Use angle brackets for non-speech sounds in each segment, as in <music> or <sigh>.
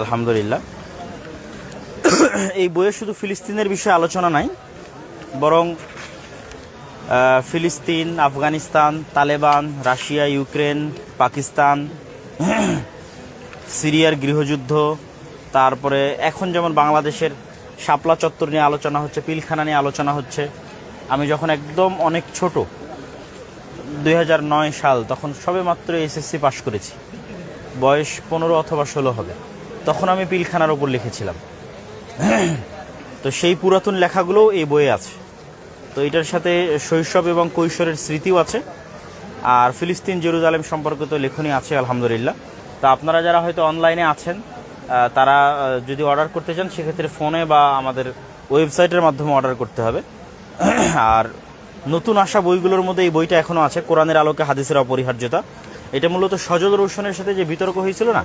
আলহামদুলিল্লাহ। এই বইয়ে শুধু ফিলিস্তিনের বিষয়ে আলোচনা নাই, বরং ফিলিস্তিন, আফগানিস্তান, তালেবান, রাশিয়া, ইউক্রেন, পাকিস্তান, সিরিয়ার গৃহযুদ্ধ, তারপরে এখন যেমন বাংলাদেশের শাপলা চত্বর নিয়ে আলোচনা হচ্ছে, পিলখানা নিয়ে আলোচনা হচ্ছে, আমি যখন একদম অনেক ছোট, দুই হাজার নয় সাল, তখন সবে মাত্র এসএসসি পাশ করেছি। বয়স পনেরো অথবা ষোলো হবে। তখন আমি পিলখানার ওপর লিখেছিলাম। তো সেই পুরাতন লেখাগুলোও এই বইয়ে আছে। তো এটার সাথে শৈশব এবং কৈশোরের স্মৃতিও আছে। আর ফিলিস্তিন জেরুজালেম সম্পর্কিত লেখনী আছে, আলহামদুলিল্লাহ। তা আপনারা যারা হয়তো অনলাইনে আছেন তারা যদি অর্ডার করতে চান, সেক্ষেত্রে ফোনে বা আমাদের ওয়েবসাইটের মাধ্যমে অর্ডার করতে হবে। আর নতুন আসা বইগুলোর মধ্যে এই বইটা এখনও আছে, কোরআনের আলোকে হাদিসের অপরিহার্যতা। এটা মূলত সজল রোশনের সাথে যে বিতর্ক হয়েছিল না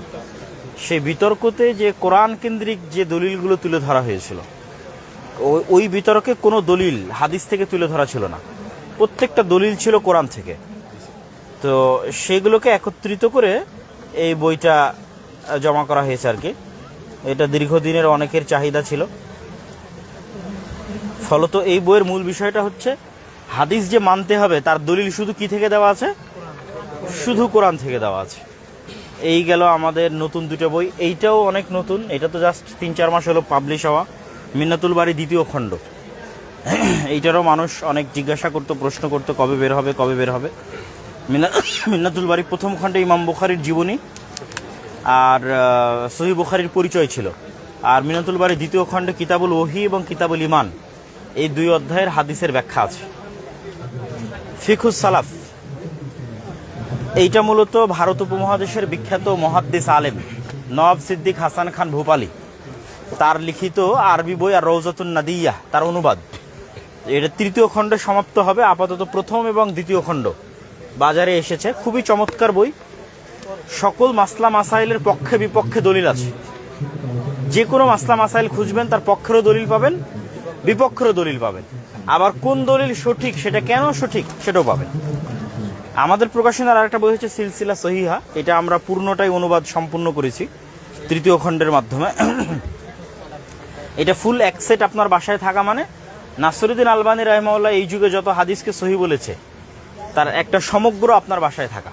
সেই বিতর্কতে যে কোরআন কেন্দ্রিক যে দলিলগুলো তুলে ধরা হয়েছিল, ওই- বিতর্কে কোনো দলিল হাদিস থেকে তুলে ধরা ছিল না। প্রত্যেকটা দলিল ছিল কোরআন থেকে। তো সেগুলোকে একত্রিত করে এই বইটা জমা করা হয়েছে আর কি। এটা দীর্ঘদিনের অনেকের চাহিদা ছিল। ফলত এই বইয়ের মূল বিষয়টা হচ্ছে, হাদিস যে মানতে হবে, তার দলিল শুধু কি থেকে দেওয়া আছে? শুধু কোরআন থেকে দেওয়া আছে। এই গেল আমাদের নতুন দুটো বই। এইটাও অনেক নতুন। এটা তো জাস্ট তিন, চার মাস হলো পাবলিশ হওয়া। মিন্নাতুল বাড়ি দ্বিতীয় খণ্ড। এইটারও মানুষ অনেক জিজ্ঞাসা করতো, প্রশ্ন করতো, কবে বের হবে, কবে বের হবে। মিনা- মিন্নাতুল বাড়ি প্রথম খণ্ডে ইমাম বুখারির জীবনী। আর সহি বুখারির পরিচয় ছিল। আর মিনাতুল বাড়ি দ্বিতীয় খণ্ডে কিতাবুল ওহি এবং কিতাবুল ইমান এই দুই অধ্যায়ের হাদিসের ব্যাখ্যা আছে। ফিখুস সালাফ। এইটা মূলত ভারত উপমহাদেশের বিখ্যাত মহাদ্দিস আলেম নব সিদ্দিক হাসান খান ভূপালি। তার লিখিত আরবি বই আর রৌজাতুন নাদিয়া, তার অনুবাদ। এটা তৃতীয় খণ্ডে সমাপ্ত হবে, আপাতত প্রথম এবং দ্বিতীয় খণ্ড। বাজারে এসেছে, খুবই চমৎকার বই। সকল মাসলা মাসাইলের পক্ষে বিপক্ষে দলিল আছে। যে কোনো মাসলা মাসাইল খুঁজবেন, তার পক্ষেরও দলিল পাবেন, বিপক্ষেরও দলিল পাবেন। আবার কোন দলিল সঠিক, সেটা কেন সঠিক, সেটাও পাবেন। আমাদের প্রকাশনার আরেকটা বই হচ্ছে সিলসিলা সহিহা। এটা আমরা পূর্ণটাই অনুবাদ সম্পূর্ণ করেছি, তৃতীয় খণ্ডের মাধ্যমে। এটা ফুল একসেট আপনার বাসায় থাকা মানে। নাসরুদ্দিন আলবানী রহমাউল্লাহ এই যুগে যত হাদিসকে সহি বলেছে, তার একটা সমগ্র আপনার বাসায় থাকা।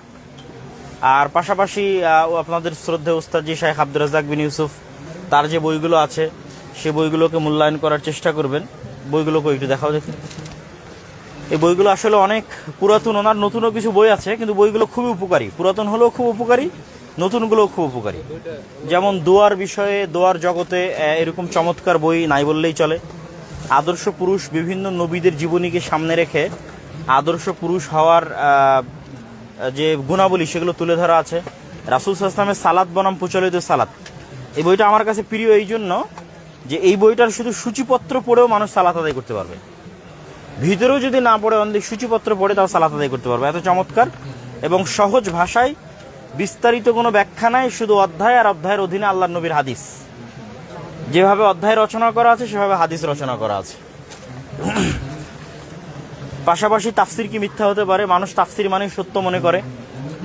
আর পাশাপাশি আপনাদের শ্রদ্ধে ওস্তাদজি শাহেখ আব্দুর রাজাক বিন ইউসুফ, তার যে বইগুলো আছে, সে বইগুলোকে মূল্যায়ন করার চেষ্টা করবেন। বইগুলোকে একটু দেখাও দেখি। এই বইগুলো আসলে অনেক পুরাতন, ওনার নতুনও কিছু বই আছে, কিন্তু বইগুলো খুবই উপকারী। পুরাতন হলেও খুব উপকারী, নতুনগুলোও খুব উপকারী। যেমন দোয়ার বিষয়ে, দোয়ার জগতে এরকম চমৎকার বই নাই বললেই চলে। আদর্শ পুরুষ বিভিন্ন নবীদের জীবনীকে সামনে রেখে আদর্শ পুরুষ হওয়ার যে গুণাবলী, সেগুলো তুলে ধরা আছে। রাসুল সাল্লামের সালাদ বনাম প্রচলিত সালাদ এই বইটা আমার কাছে প্রিয় এই জন্য যে এই বইটার শুধু সূচিপত্র পড়েও মানুষ সালাত আদায় করতে পারবে। ভিতরেও যদি না পড়ে অনেক সূচিপত্র পড়ে, তাও সালাত আদায় করতে পারবে। এত চমৎকার এবং সহজ ভাষায় বিস্তারিত কোনো ব্যাখ্যা নাই, শুধু অধ্যায় আর অধ্যায়ের অধীনে আল্লাহ নবীর হাদিস। যেভাবে অধ্যায় রচনা করা আছে, সেভাবে হাদিস রচনা করা আছে। পাশাপাশি তাফসির কি মিথ্যা হতে পারে? মানুষ তাফসির মানে সত্য মনে করে।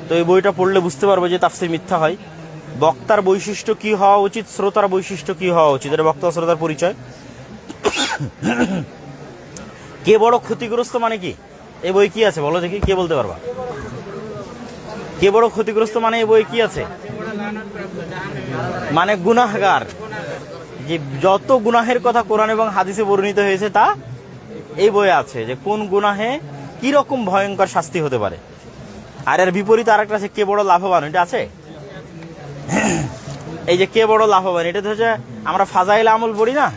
তো এই বইটা পড়লে বুঝতে পারবে যে তাফসির মিথ্যা হয়। বক্তার বৈশিষ্ট্য কি হওয়া উচিত? শ্রোতার বৈশিষ্ট্য কি হওয়া উচিত? এটা বক্তা শ্রোতার পরিচয়। কে বড় ক্ষতিগ্রস্ত মানে কি? এই বই কি আছে? বলো দেখি, কে বলতে পারবা? কে বড় ক্ষতিগ্রস্ত মানে এই বই কি আছে? মানে গুনাহগার। যে যত গুনাহের কথা কোরআন এবং হাদিসে বর্ণিত হয়েছে, তা এই বইয়ে আছে যে কোন গুনাহে কি রকম ভয়ঙ্কর শাস্তি হতে পারে। আর এর বিপরীতে আরেকটা আছে, কে বড় লাভবান, এটা আছে? এই যে কে বড় লাভবান, এটা হচ্ছে আমরা ফাজাইল আমল পড়ি না?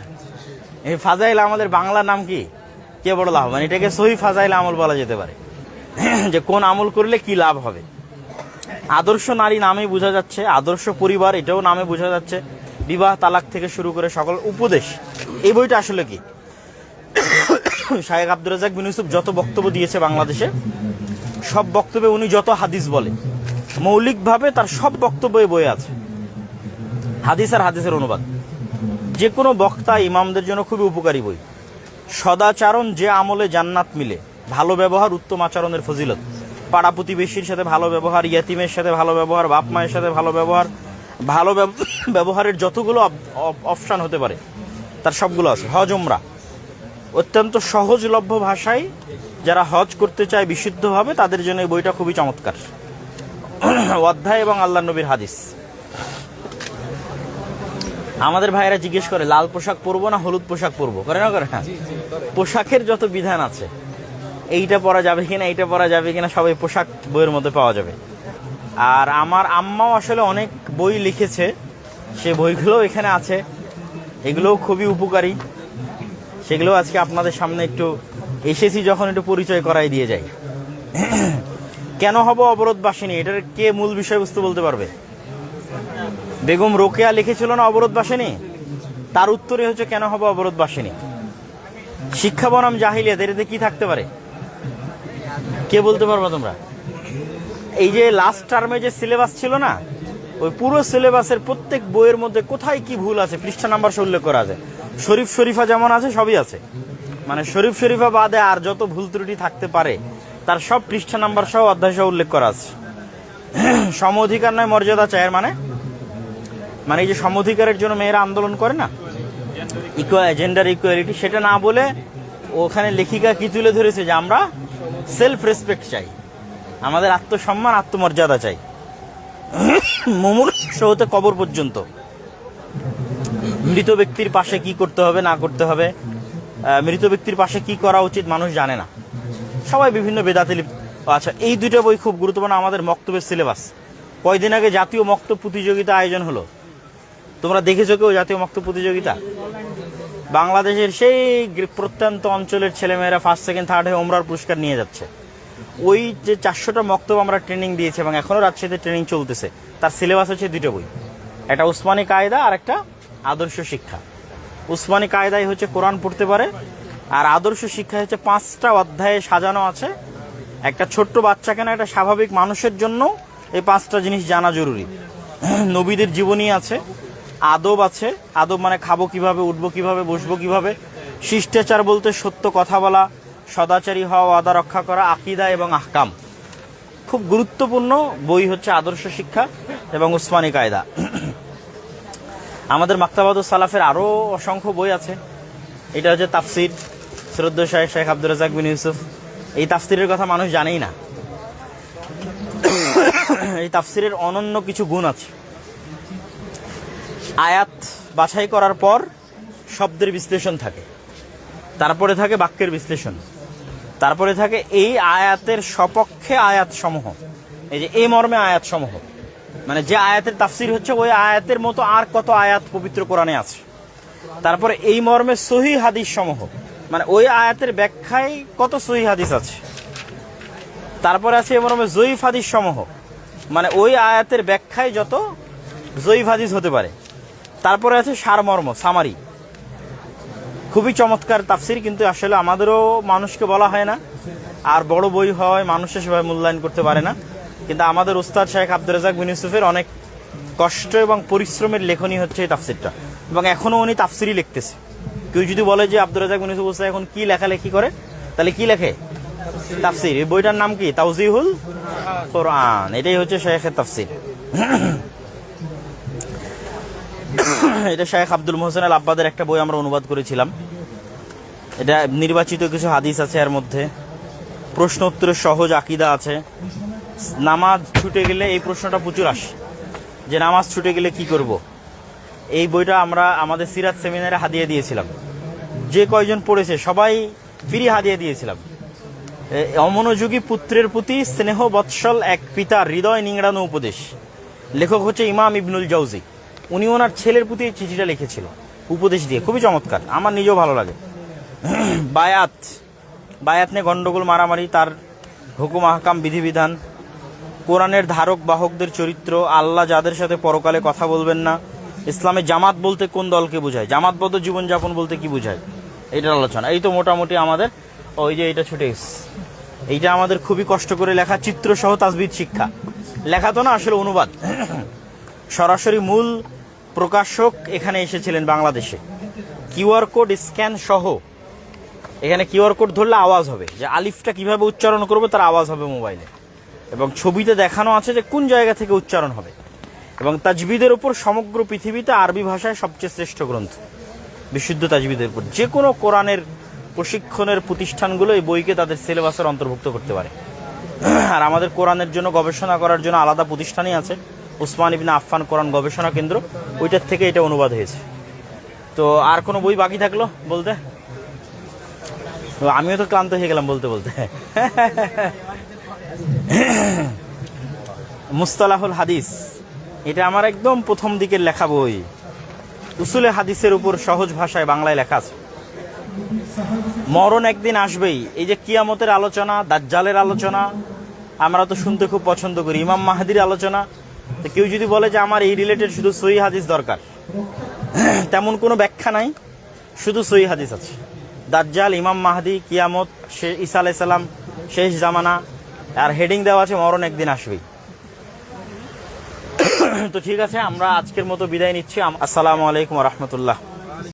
এই ফাজাইল আমাদের বাংলা নাম কি? কে বড় লাভবান এটাকে সহি ফাজাইল আমল বলা যেতে পারে। যে কোন আমল করলে কি লাভ হবে? আদর্শ নারী নামে বোঝা যাচ্ছে, আদর্শ পরিবার এটাও নামে বোঝা যাচ্ছে। বিবাহ তালাক থেকে শুরু করে সকল উপদেশ। এই বইটা আসলে কি? শাহেক আব্দুর রাজাক বিন ইউসুফ যত বক্তব্য দিয়েছে বাংলাদেশে, সব বক্তব্যে উনি যত হাদিস বলে, মৌলিকভাবে তার সব বক্তব্য বই আছে। হাদিস আর হাদিসের অনুবাদ। যে কোনো বক্তা ইমামদের জন্য খুবই উপকারী বই। সদাচারণ যে আমলে জান্নাত মিলে, ভালো ব্যবহার উত্তম আচরণের ফজিলত। পাড়া প্রতিবেশীর সাথে ভালো ব্যবহার, ইয়াতিমের সাথে ভালো ব্যবহার, বাপ মায়ের সাথে ভালো ব্যবহার, ভালো <coughs> ব্যবহারের যতগুলো অপশান হতে পারে, তার সবগুলো আছে। হজ, উমরা। অত্যন্ত সহজলভ্য ভাষায় যারা হজ করতে চায় বিশুদ্ধভাবে, তাদের জন্য এই বইটা খুবই চমৎকার। <coughs> অধ্যায় এবং আল্লাহ নবীর হাদিস। আমাদের ভাইয়েরা জিজ্ঞেস করে লাল পোশাক পরবো না হলুদ পোশাক পরবো? করে না করে না? পোশাকের যত বিধান আছে এইটা পরা যাবে কিনা এইটা পরা যাবে কিনা সবাই পোশাক বইয়ের মধ্যে পাওয়া যাবে। আর আমার আম্মাও আসলে অনেক বই লিখেছে সে বইগুলো এখানে আছে। এগুলোও খুবই উপকারী। সেগুলো আজকে আপনাদের সামনে একটু এসেছি যখন একটু পরিচয় করাই দিয়ে যাই। <clears throat> কেন হব অবরোধবাসিনী? এটার কে মূল বিষয়বস্তু বলতে পারবে? বেগম রোকেয়া লিখেছিল না অবরোধ অবরোধবাসিনী তার উত্তরে হচ্ছে, কেন হবে অবরোধ অবরোধবাসিনী শিক্ষা বনাম জাহিলিয়াত এটাতে কি থাকতে পারে? কে বলতে পারবা তোমরা? এই যে লাস্ট টার্মে যে সিলেবাস ছিল না, ওই পুরো সিলেবাসের প্রত্যেক বইয়ের মধ্যে কোথায় কি ভুল আছে? পৃষ্ঠা নাম্বার সহ উল্লেখ করা আছে। শরীফ শরীফা যেমন আছে, সবই আছে। মানে শরীফ শরীফা বাদে আর যত ভুল ত্রুটি থাকতে পারে, তার সব পৃষ্ঠা নাম্বার সহ অধ্যায় সহ উল্লেখ করা আছে। <clears throat> সম অধিকার নয়, মর্যাদা চায়ের মানে মানে এই যে সম অধিকারের জন্য মেয়েরা আন্দোলন করে না? ইকুয়াল জেন্ডার ইকুয়ালিটি সেটা না বলে ওখানে লেখিকা কি তুলে ধরেছে যে আমরা সেলফ রেসপেক্ট চাই। আমাদের আত্মসম্মান, আত্মমর্যাদা চাই। মুমূর্ষ হতে কবর পর্যন্ত। মৃত ব্যক্তির পাশে কি করতে হবে, না করতে হবে? মৃত ব্যক্তির পাশে কি করা উচিত মানুষ জানে না। সবাই বিভিন্ন বেদাতে আচ্ছা এই দুটো বই খুব গুরুত্বপূর্ণ আমাদের মক্তবের সিলেবাস কয়দিন আগে জাতীয় মক্তব প্রতিযোগিতা আয়োজন হলো। তোমরা দেখেছ কেউ জাতীয় মক্তব প্রতিযোগিতা? বাংলাদেশের সেই প্রত্যন্ত অঞ্চলের ছেলেমেয়েরা ফার্স্ট সেকেন্ড থার্ড হয়ে ওমরার পুরস্কার নিয়ে যাচ্ছে। ওই যে চারশোটা মক্তব আমরা ট্রেনিং দিয়েছি এবং এখনও রাজশাহীতে ট্রেনিং চলতেছে, তার সিলেবাস হচ্ছে দুটো বই। একটা উসমানী কায়দা আর একটা আদর্শ শিক্ষা। উসমানী কায়দাই হচ্ছে কোরআন পড়তে পারে, আর আদর্শ শিক্ষা হচ্ছে পাঁচটা অধ্যায়ে সাজানো আছে। একটা ছোট্ট বাচ্চাকে না একটা স্বাভাবিক মানুষের জন্য এই পাঁচটা জিনিস জানা জরুরি। <clears throat> নবীদের জীবনী আছে। আদব আছে। আদব মানে খাব কীভাবে, উঠবো কীভাবে, বসবো কীভাবে। শিষ্টাচার বলতে সত্য কথা বলা, সদাচারী হওয়া আদা রক্ষা করা, আকিদা এবং আহকাম। খুব গুরুত্বপূর্ণ বই হচ্ছে আদর্শ শিক্ষা এবং উসমানী কায়দা। আমাদের মাক্তাবাদুল সালাফের আরও অসংখ্য বই আছে। এটা হচ্ছে তাফসির শ্রদ্ধ শাহেখ শেখ আব্দুল রাজাক বিন ইউসুফ। এই তাফসিরের কথা মানুষ জানেই না। এই তাফসিরের অনন্য কিছু গুণ আছে। আয়াত বাছাই করার পর শব্দের বিশ্লেষণ থাকে। তারপরে থাকে বাক্যের বিশ্লেষণ। তারপরে থাকে এই আয়াতের সপক্ষে আয়াত সমূহ এই যে এই মর্মে আয়াত সমূহ মানে যে আয়াতের তাফসির হচ্ছে ওই আয়াতের মতো আর কত আয়াত পবিত্র কোরআনে আছে। তারপরে এই মর্মে সহি হাদিস সমূহ মানে ওই আয়াতের ব্যাখ্যায় কত সহি হাদিস আছে। তারপরে আছে এই মর্মে জয়ীফ হাদিস সমূহ মানে ওই আয়াতের ব্যাখ্যায় যত জয়ীফ হাদিস হতে পারে। তারপরে আছে সারমর্ম, সামারি। খুবই চমৎকার তাফসির, কিন্তু আসলে আমাদেরও মানুষকে বলা হয় না। আর বড় বই হয় মানুষের সেভাবে মূল্যায়ন করতে পারে না। কিন্তু আমাদের উস্তাদ শেখ আব্দুর রাজাক বিন ইউসুফের অনেক কষ্ট এবং পরিশ্রমের লেখনী হচ্ছে এই তাফসিরটা। এবং এখনও উনি তাফসিরই লিখতেছে। কেউ যদি বলে যে আব্দুর রাজাক বিন ইউসুফ এখন কি লেখালেখি করে, তাহলে কি লেখে? তাফসির। এই বইটার নাম কি? তাউজিহুল কোরআন। এটাই হচ্ছে শেখের তাফসির। এটা শেখ আব্দুল মোহসেন আল আব্বাদের একটা বই আমরা অনুবাদ করেছিলাম। এটা নির্বাচিত কিছু হাদিস আছে এর মধ্যে। প্রশ্ন উত্তরের সহজ আকিদা আছে। নামাজ ছুটে গেলে এই প্রশ্নটা প্রচুর আসে। যে নামাজ ছুটে গেলে কি করব। এই বইটা আমরা আমাদের সিরাজ সেমিনারে হাদিয়ে দিয়েছিলাম। যে কয়জন পড়েছে, সবাই ফ্রি হাদিয়ে দিয়েছিলাম। অমনোযোগী পুত্রের প্রতি স্নেহ বৎসল এক পিতার হৃদয় নিংড়ানো উপদেশ। লেখক হচ্ছে ইমাম ইবনুল জাউজি। উনি ওনার ছেলের প্রতি এই চিঠিটা লিখেছিল, উপদেশ দিয়ে। খুবই চমৎকার। আমার নিজেও ভালো লাগে। <clears throat> বায়াত। বায়াত নিয়ে গন্ডগোল, মারামারি, তার হুকুম, আহকাম, বিধিবিধান, কোরআনের ধারক, বাহকদের চরিত্র, আল্লাহ যাদের সাথে পরকালে কথা বলবেন না, ইসলামে জামাত বলতে কোন দলকে বোঝায়? জামাতবদ্ধ জীবনযাপন বলতে কি বোঝায়? এটার আলোচনা। এই তো মোটামুটি আমাদের ওই যে এটা ছুটে এইটা আমাদের খুবই কষ্ট করে লেখা চিত্র সহ তাজবিদ শিক্ষা। লেখা তো না, আসলে অনুবাদ। <clears throat> সরাসরি মূল প্রকাশক এখানে এসেছিলেন বাংলাদেশে। কিউআর কোড স্ক্যান সহ। এখানে কিউআর কোড ধরলে আওয়াজ হবে। যে আলিফটা কীভাবে উচ্চারণ করব তার আওয়াজ হবে মোবাইলে। এবং ছবিতে দেখানো আছে যে কোন জায়গা থেকে উচ্চারণ হবে। এবং তাজবিদের উপর সমগ্র পৃথিবীতে আরবি ভাষায় সবচেয়ে শ্রেষ্ঠ গ্রন্থ। বিশুদ্ধ তাজবিদের উপর। যে কোনো কোরআনের প্রশিক্ষণের প্রতিষ্ঠানগুলো এই বইকে তাদের সিলেবাসের অন্তর্ভুক্ত করতে পারে। আর আমাদের কোরআনের জন্য গবেষণা করার জন্য আলাদা প্রতিষ্ঠানই আছে। উসমান ইবিন আফফান কোরআন গবেষণা কেন্দ্র, ওইটার থেকে এটা অনুবাদ হয়েছে। তো আর কোনো বই বাকি থাকল বলতে? আমিও তো ক্লান্ত হয়ে গেলাম বলতে বলতে। মুস্তালাহুল হাদিস, এটা আমার একদম প্রথম দিকের লেখা বই। উসুলে হাদিসের উপর সহজ ভাষায় বাংলায় লেখা আছে। মরণ একদিন আসবেই। এই যে কিয়ামতের আলোচনা, দাজ্জালের আলোচনা, আমরা তো শুনতে খুব পছন্দ করি। ইমাম মাহাদির আলোচনা তো কেউ যদি বলে যে আমার এই রিলেটেড শুধু সই হাদিস দরকার, তেমন কোনো ব্যাখ্যা নাই, শুধু সই হাদিস আছে। দাজ্জাল, ইমাম মাহাদি, কিয়ামত শে ঈসা আলাইসাল্লাম শেষ জামানা, আর হেডিং দেওয়া আছে, মরণ একদিন আসবেই। তো ঠিক আছে, আমরা আজকের মতো বিদায় নিচ্ছি। আসসালামু আলাইকুম রহমতুল্লাহ।